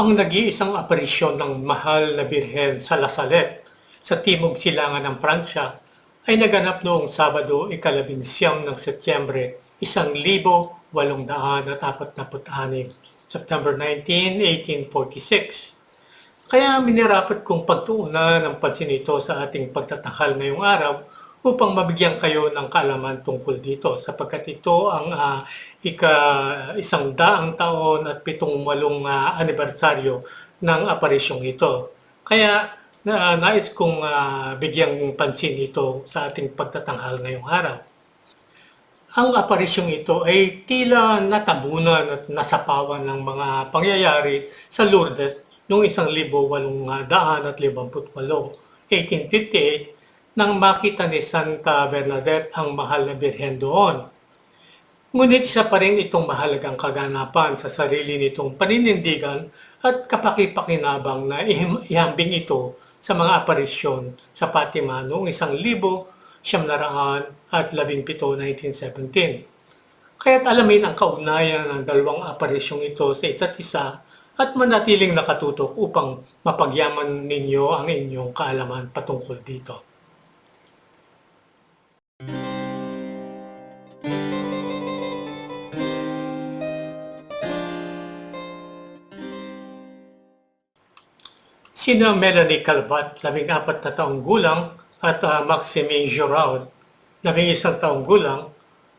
ang nag-iisang aparisyon ng mahal na birhen sa Lasalet sa timog silangan ng Pransya ay naganap noong Sabado ikalabing siyam ng Setyembre isang libo walong daan at apat na put-anim, September 19, 1846. Kaya minirapat kong pagtuunan ng pansin ito sa ating pagtatanghal ngayong araw upang mabigyan kayo ng kaalaman tungkol dito sapagkat ito ang ah, ika isang daang taon at pitong walong ah, anibersaryo ng aparisyong ito. Kaya na, nais kong ah, bigyang pansin ito sa ating pagtatanghal ngayong araw. Ang aparisyong ito ay tila natabunan at nasapawan ng mga pangyayari sa Lourdes noong isang libo walong daan at libamput walo, 1858, nang makita ni Santa Bernadette ang mahal na birhen doon. Ngunit isa pa rin itong mahalagang kaganapan sa sarili nitong paninindigan at kapakipakinabang na ihambing ito sa mga aparisyon sa Fatima noong isang libo siyam na raan at labing pito, 1917. Kaya't alamin ang kaugnayan ng dalawang aparisyong ito sa isa't isa at manatiling nakatutok upang mapagyaman ninyo ang inyong kaalaman patungkol dito. Sina Melanie Calvat, labing apat na taong gulang, at uh, Maxime Giraud, labing isang taong gulang,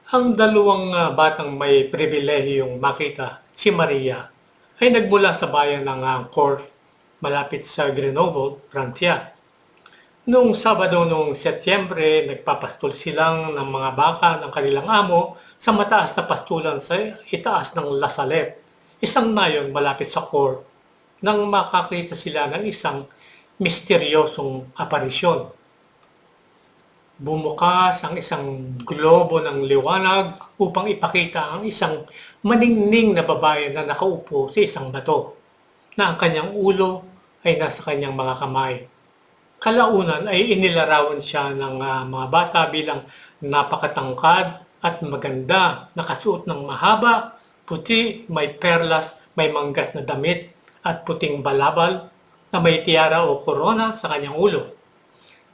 ang dalawang ah, batang may pribilehiyong makita, si Maria, ay nagmula sa bayan ng uh, Corf, malapit sa Grenoble, Francia. Noong Sabado noong Setyembre, nagpapastol silang ng mga baka ng kanilang amo sa mataas na pastulan sa itaas ng Lasalet, isang nayon malapit sa Corf, nang makakita sila ng isang misteryosong aparisyon. Bumukas ang isang globo ng liwanag upang ipakita ang isang maningning na babae na nakaupo sa isang bato, na ang kanyang ulo ay nasa kanyang mga kamay. Kalaunan ay inilarawan siya ng ah, mga bata bilang napakatangkad at maganda, nakasuot ng mahaba, puti, may perlas, may manggas na damit at puting balabal na may tiara o korona sa kanyang ulo.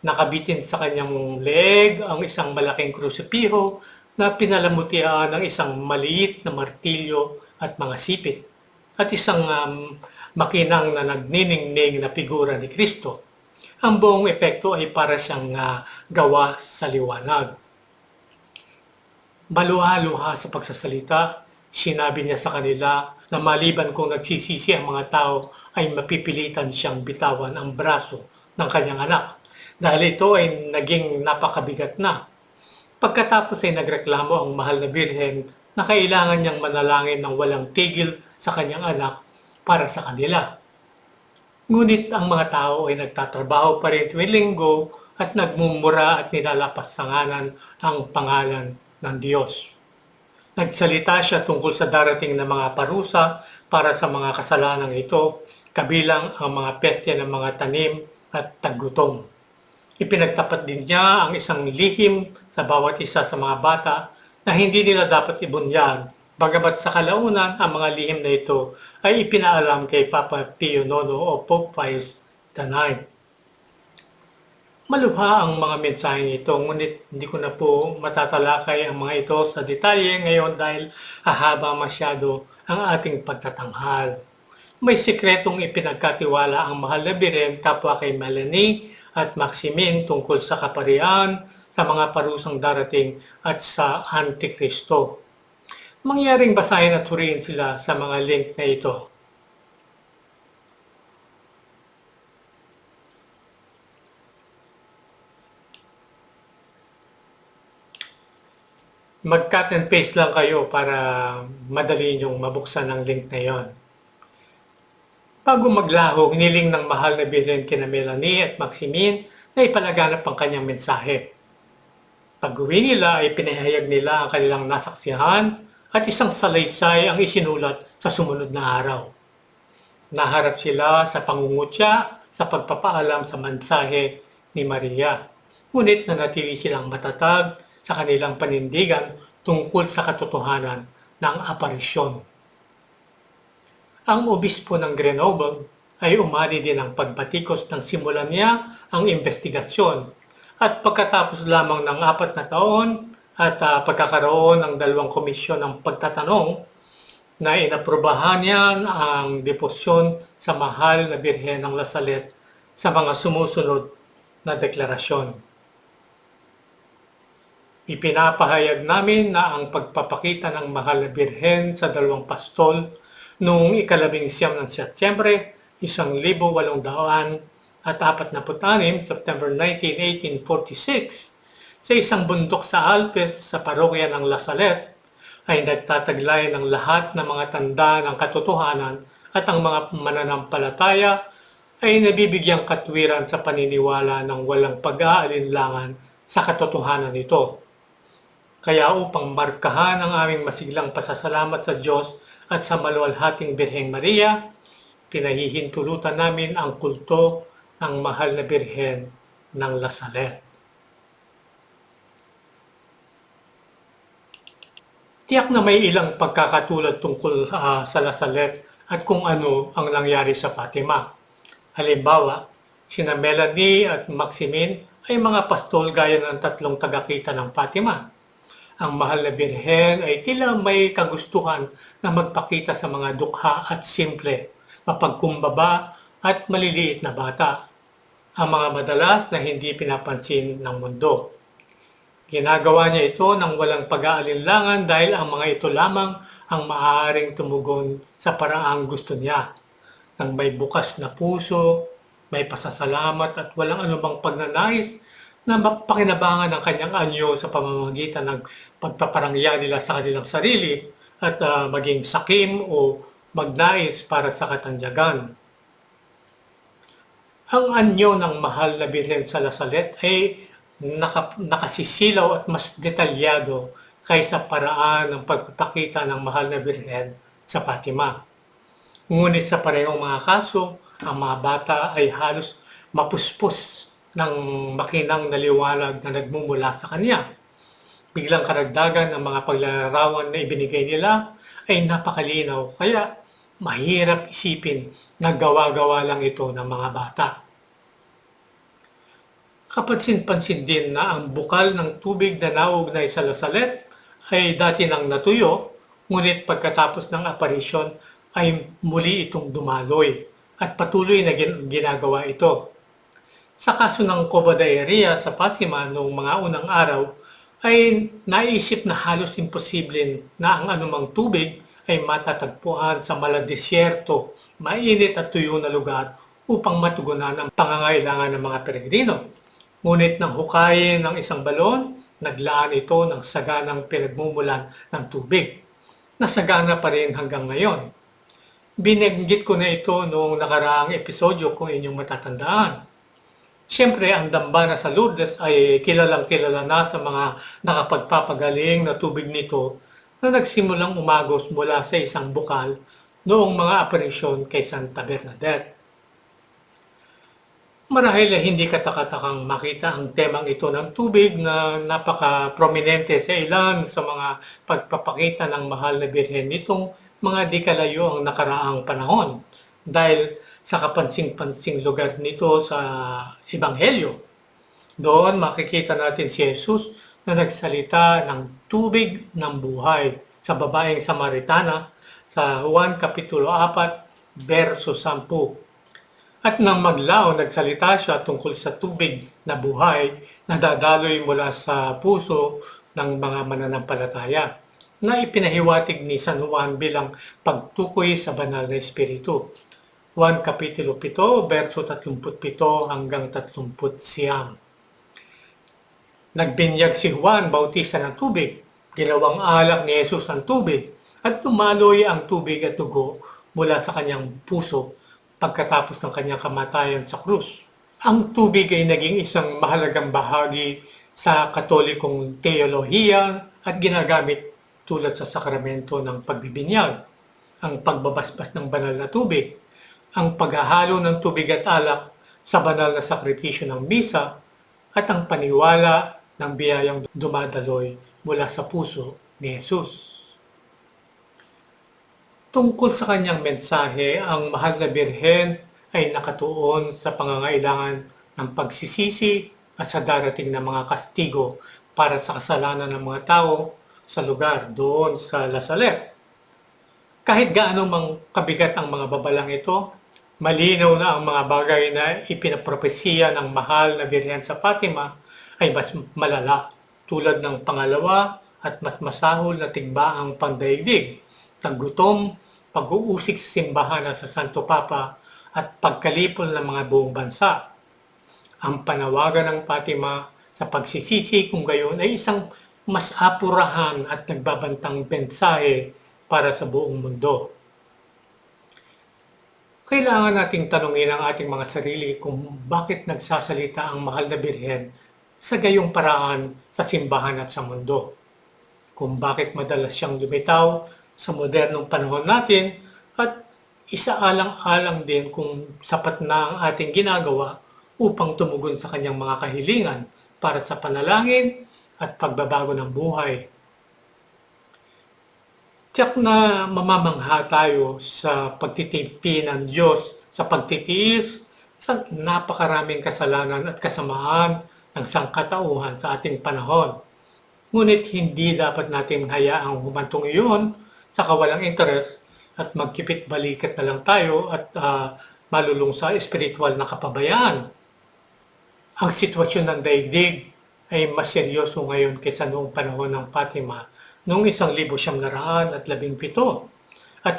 Nakabitin sa kanyang leg ang isang malaking krusipiho na pinalamutian ng isang maliit na martilyo at mga sipit at isang um, makinang na nagniningning na figura ni Kristo. Ang buong epekto ay para siyang ah, gawa sa liwanag. Maluha-luha sa pagsasalita, sinabi niya sa kanila na maliban kung nagsisisi ang mga tao ay mapipilitan siyang bitawan ang braso ng kanyang anak dahil ito ay naging napakabigat na. Pagkatapos ay nagreklamo ang mahal na birhen na kailangan niyang manalangin ng walang tigil sa kanyang anak para sa kanila. Ngunit ang mga tao ay nagtatrabaho pa rin tuwing linggo at nagmumura at nilalapasanganan ang pangalan ng Diyos. Nagsalita siya tungkol sa darating na mga parusa para sa mga kasalanan ito, kabilang ang mga peste ng mga tanim at taggutom. Ipinagtapat din niya ang isang lihim sa bawat isa sa mga bata na hindi nila dapat ibunyag, bagamat sa kalaunan ang mga lihim na ito ay ipinaalam kay Papa Pio IX o Pope Pius IX. Maluha ang mga mensahe ito, ngunit hindi ko na po matatalakay ang mga ito sa detalye ngayon dahil hahaba masyado ang ating pagtatanghal. May sikretong ipinagkatiwala ang mahal na biren kapwa kay Melanie at Maximin tungkol sa kaparian, sa mga parusang darating at sa Antikristo. Mangyaring basahin at suriin sila sa mga link na ito. Mag-cut and paste lang kayo para madali niyong mabuksan ang link na yon. Bago maglaho, hiniling ng mahal na bilhin kina Melanie at Maximin na ipalaganap ang kanyang mensahe. Pag uwi nila ay pinahayag nila ang kanilang nasaksihan at isang salaysay ang isinulat sa sumunod na araw. Naharap sila sa pangungutya sa pagpapaalam sa mensahe ni Maria. Ngunit nanatili silang matatag sa kanilang panindigan tungkol sa katotohanan ng aparisyon. ang obispo ng Grenoble ay umali din ang pagbatikos ng simulan niya ang investigasyon at pagkatapos lamang ng apat na taon at ah, pagkakaroon ng dalawang komisyon ng pagtatanong na inaprubahan niya ang deposyon sa mahal na Birhen ng Lasalet sa mga sumusunod na deklarasyon. Ipinapahayag namin na ang pagpapakita ng mahal na birhen sa dalawang pastol noong ikalabing siyam ng Setyembre, isang libo walong daan at apat na putanim, September 19, 1846, sa isang bundok sa Alpes sa parokya ng Lasalet, ay nagtataglay ng lahat ng mga tanda ng katotohanan at ang mga mananampalataya ay nabibigyang katwiran sa paniniwala ng walang pag-aalinlangan sa katotohanan nito. Kaya upang markahan ang aming masiglang pasasalamat sa Diyos at sa maluwalhating Birheng Maria, pinahihintulutan namin ang kulto ng mahal na Birhen ng Lasalet. Tiyak na may ilang pagkakatulad tungkol ah, sa Lasalet at kung ano ang nangyari sa Fatima. Halimbawa, sina Melanie at Maximin ay mga pastol gaya ng tatlong tagakita ng Fatima. Ang mahal na birhen ay tila may kagustuhan na magpakita sa mga dukha at simple, mapagkumbaba at maliliit na bata. Ang mga madalas na hindi pinapansin ng mundo. Ginagawa niya ito ng walang pag-aalinlangan dahil ang mga ito lamang ang maaaring tumugon sa paraang gusto niya. Nang may bukas na puso, may pasasalamat at walang anumang pagnanais na mapakinabangan ang kanyang anyo sa pamamagitan ng pagpaparangya nila sa kanilang sarili at ah, maging sakim o magnais para sa katanyagan. Ang anyo ng mahal na birhen sa Lasalet ay naka, nakasisilaw at mas detalyado kaysa paraan ng pagpapakita ng mahal na birhen sa Fatima. Ngunit sa parehong mga kaso, ang mga bata ay halos mapuspos ng makinang naliwanag na nagmumula sa kanya. Biglang karagdagan ng mga paglalarawan na ibinigay nila ay napakalinaw kaya mahirap isipin na gawa-gawa lang ito ng mga bata. Kapansin-pansin din na ang bukal ng tubig na naugnay sa lasalet ay dati nang natuyo, ngunit pagkatapos ng aparisyon ay muli itong dumaloy at patuloy na gin- ginagawa ito. Sa kaso ng Cova Diarrhea sa Fatima noong mga unang araw, ay naisip na halos imposible na ang anumang tubig ay matatagpuan sa maladesyerto, mainit at tuyo na lugar upang matugunan ang pangangailangan ng mga peregrino. Ngunit nang hukayin ng isang balon, naglaan ito ng saganang pinagmumulan ng tubig. Nasagana pa rin hanggang ngayon. Binanggit ko na ito noong nakaraang episodyo kung inyong matatandaan. Siyempre, ang dambana sa Lourdes ay kilalang kilala na sa mga nakapagpapagaling na tubig nito na nagsimulang umagos mula sa isang bukal noong mga aparisyon kay Santa Bernadette. Marahil ay hindi katakatakang makita ang temang ito ng tubig na napaka-prominente sa ilan sa mga pagpapakita ng mahal na birhen nitong mga di kalayo ang nakaraang panahon dahil sa kapansing-pansing lugar nito sa Ebanghelyo. Doon makikita natin si Jesus na nagsalita ng tubig ng buhay sa babaeng Samaritana sa Juan Kapitulo 4, verso 10. At nang maglao, nagsalita siya tungkol sa tubig na buhay na dadaloy mula sa puso ng mga mananampalataya na ipinahiwatig ni San Juan bilang pagtukoy sa banal na espiritu. 1 Kapitulo 7, verso 37 hanggang 39. Nagbinyag si Juan Bautista ng tubig, ginawang alak ni Jesus ng tubig, at tumaloy ang tubig at dugo mula sa kanyang puso pagkatapos ng kanyang kamatayan sa krus. Ang tubig ay naging isang mahalagang bahagi sa katolikong teolohiya at ginagamit tulad sa sakramento ng pagbibinyag, ang pagbabasbas ng banal na tubig, ang paghahalo ng tubig at alak sa banal na sakripisyo ng misa, at ang paniwala ng biyayang dumadaloy mula sa puso ni Jesus. Tungkol sa kanyang mensahe, ang mahal na birhen ay nakatuon sa pangangailangan ng pagsisisi at sa darating na mga kastigo para sa kasalanan ng mga tao sa lugar doon sa Lasalet. Kahit gaano mang kabigat ang mga babalang ito, malinaw na ang mga bagay na ipinapropesiya ng mahal na Birhen sa Fatima ay mas malala tulad ng pangalawa at mas masahol na tigbaang pandaigdig, taggutom, pag-uusik sa simbahan at sa Santo Papa at pagkalipol ng mga buong bansa. Ang panawagan ng Fatima sa pagsisisi kung gayon ay isang mas apurahan at nagbabantang mensahe para sa buong mundo. Kailangan nating tanungin ang ating mga sarili kung bakit nagsasalita ang mahal na birhen sa gayong paraan sa simbahan at sa mundo. Kung bakit madalas siyang lumitaw sa modernong panahon natin at isaalang-alang din kung sapat na ang ating ginagawa upang tumugon sa kanyang mga kahilingan para sa panalangin at pagbabago ng buhay. Tiyak na mamamangha tayo sa pagtitipi ng Diyos sa pagtitiis sa napakaraming kasalanan at kasamaan ng sangkatauhan sa ating panahon. Ngunit hindi dapat natin hayaang humantong iyon sa kawalang interes at magkipit balikat na lang tayo at uh, malulung sa espiritual na kapabayaan. Ang sitwasyon ng daigdig ay mas seryoso ngayon kaysa noong panahon ng Fatima noong isang libo siyam naraan at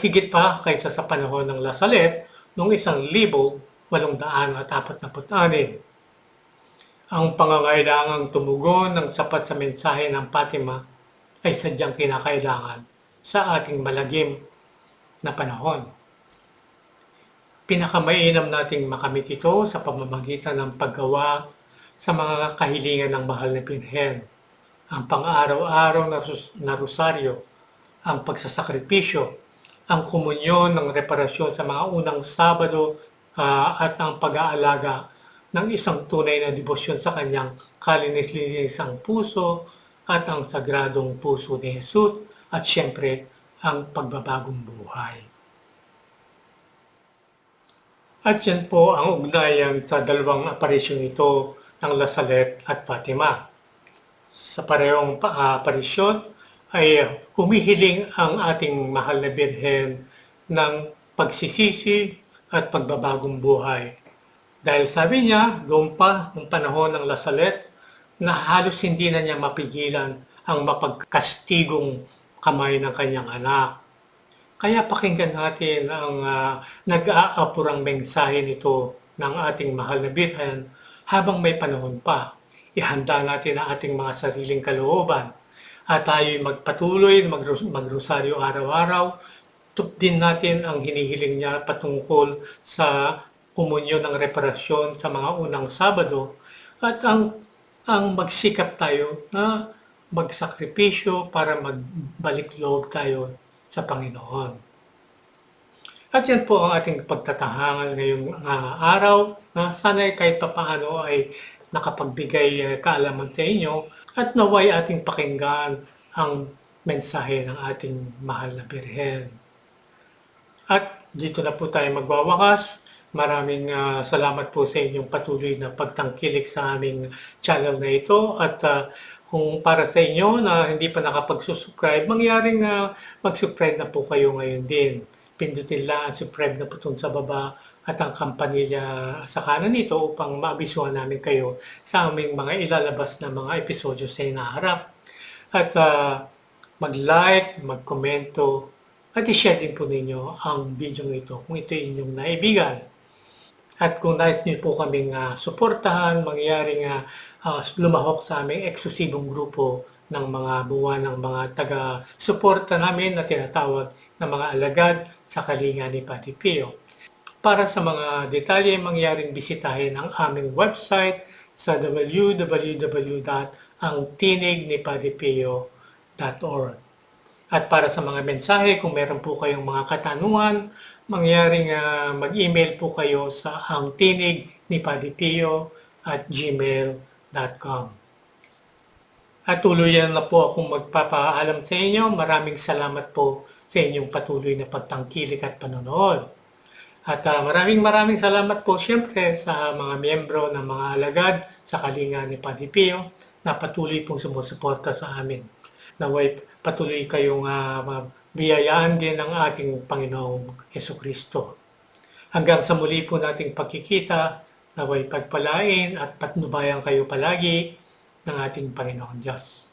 higit pa kaysa sa panahon ng noong at apat na putanin. Ang pangangailangang tumugon ng sapat sa mensahe ng Fatima ay sadyang kinakailangan sa ating malagim na panahon. Pinakamainam nating makamit ito sa pamamagitan ng paggawa sa mga kahilingan ng mahal na Birhen ang pang-araw-araw na, rosaryo, ang pagsasakripisyo, ang komunyon ng reparasyon sa mga unang Sabado uh, at ang pag-aalaga ng isang tunay na debosyon sa kanyang kalinis-linisang puso at ang sagradong puso ni Jesus at siyempre ang pagbabagong buhay. At yan po ang ugnayan sa dalawang aparisyon ito ng Lasalet at Fatima sa parehong uh, parisyon ay humihiling ang ating mahal na Birhen ng pagsisisi at pagbabagong buhay. Dahil sabi niya, doon pa, nung panahon ng Lasalet, na halos hindi na niya mapigilan ang mapagkastigong kamay ng kanyang anak. Kaya pakinggan natin ang uh, nag-aapurang mensahe nito ng ating mahal na Birhen habang may panahon pa ihanda natin ang ating mga sariling kalooban at tayo magpatuloy magrosaryo araw-araw. din natin ang hinihiling niya patungkol sa komunyon ng reparasyon sa mga unang Sabado at ang ang magsikap tayo na magsakripisyo para magbalik loob tayo sa Panginoon. At yan po ang ating pagtatahangal ngayong uh, araw na sana kahit papaano ay nakapagbigay uh, kaalaman sa inyo at naway ating pakinggan ang mensahe ng ating mahal na Birhen. At dito na po tayo magwawakas. Maraming uh, salamat po sa inyong patuloy na pagtangkilik sa aming channel na ito at uh, kung para sa inyo na hindi pa nakapag-subscribe, mangyaring uh, mag-subscribe na po kayo ngayon din. Pindutin lang at subscribe na po sa baba at ang kampanilya sa kanan nito upang maabisuhan namin kayo sa aming mga ilalabas na mga episodyo sa inaharap. At uh, mag-like, mag-komento, at i-share din po ninyo ang video ito kung ito inyong naibigan. At kung nais niyo po kaming uh, suportahan, mangyaring uh, uh, lumahok sa aming eksklusibong grupo ng mga buwan ng mga taga-suporta namin na tinatawag na mga alagad sa kalinga ni Pati Pio. Para sa mga detalye, mangyaring bisitahin ang aming website sa www.angtinignipadipeo.org. At para sa mga mensahe, kung meron po kayong mga katanungan, mangyaring uh, mag-email po kayo sa angtinignipadipeo at gmail.com. At tuluyan na po akong magpapaalam sa inyo. Maraming salamat po sa inyong patuloy na pagtangkilik at panonood. At ah, maraming maraming salamat po siyempre sa mga miyembro ng mga alagad sa kalinga ni Panipio na patuloy pong sumusuporta sa amin. Naway patuloy kayong uh, biyayaan din ng ating Panginoong Heso Kristo. Hanggang sa muli po nating pagkikita, naway pagpalain at patnubayan kayo palagi ng ating Panginoon Diyos.